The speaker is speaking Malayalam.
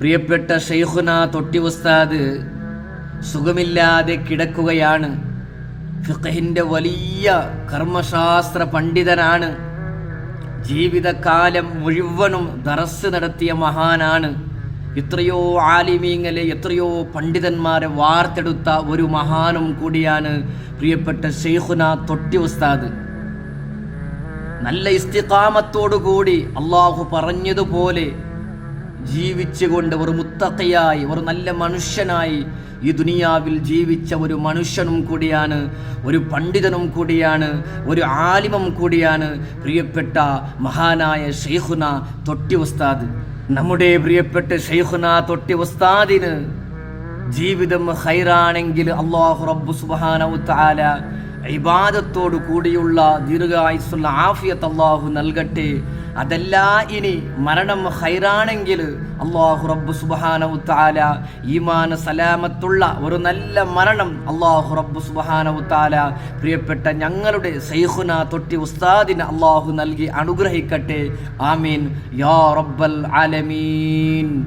പ്രിയപ്പെട്ട ഷെയ്ഖുന തൊട്ടി ഉസ്താദ് സുഖമില്ലാതെ കിടക്കുകയാണ്. ഫിഖഹിന്റെ വലിയ കർമ്മശാസ്ത്ര പണ്ഡിതനാണ്. ജീവിതകാലം മുഴുവനും ദറസ് നടത്തിയ മഹാനാണ്. എത്രയോ ആലിമീങ്ങളെ എത്രയോ പണ്ഡിതന്മാരെ വാർത്തെടുത്ത ഒരു മഹാനും കൂടിയാണ് പ്രിയപ്പെട്ട ഷെയ്ഖുന തൊട്ടി ഉസ്താദ് നല്ല ഇസ്തിഖാമത്തോടു കൂടി അള്ളാഹു പറഞ്ഞതുപോലെ ജീവിച്ചുകൊണ്ട് ഒരു മുത്തക്കയായി ഒരു നല്ല മനുഷ്യനായി ഈ ദുനിയാവിൽ ജീവിച്ച ഒരു മനുഷ്യനും കൂടിയാണ് ഒരു പണ്ഡിതനും കൂടിയാണ് ഒരു ആലിമം കൂടിയാണ് പ്രിയപ്പെട്ട മഹാനായ ഷെയ്ഖുന തൊട്ടി ഉസ്താദ്. നമ്മുടെ പ്രിയപ്പെട്ട ഷെയ്ഖുന തൊട്ടി ഉസ്താദിന് ജീവിതം ഹൈറാണെങ്കിൽ അള്ളാഹു റബ്ബു സുബാന ഇബാദത്തോടു കൂടിയുള്ള ദീർഘായുസുള്ള ആഫിയത്ത് അള്ളാഹു നൽകട്ടെ. അതല്ല ഇനി മരണം ഹൈറാണെങ്കിൽ അള്ളാഹു റബ്ബു സുബാന ഉത്താല ഈമാന സലാമത്തുള്ള ഒരു നല്ല മരണം അള്ളാഹു റബ്ബു സുബ്ഹാനഹു ഉത്താല പ്രിയപ്പെട്ട ഞങ്ങളുടെ സൈഹുന തൊട്ടി ഉസ്താദിന് അള്ളാഹു നൽകി അനുഗ്രഹിക്കട്ടെ. ആമീൻ. യാ റബ്ബൽ ആലമീൻ.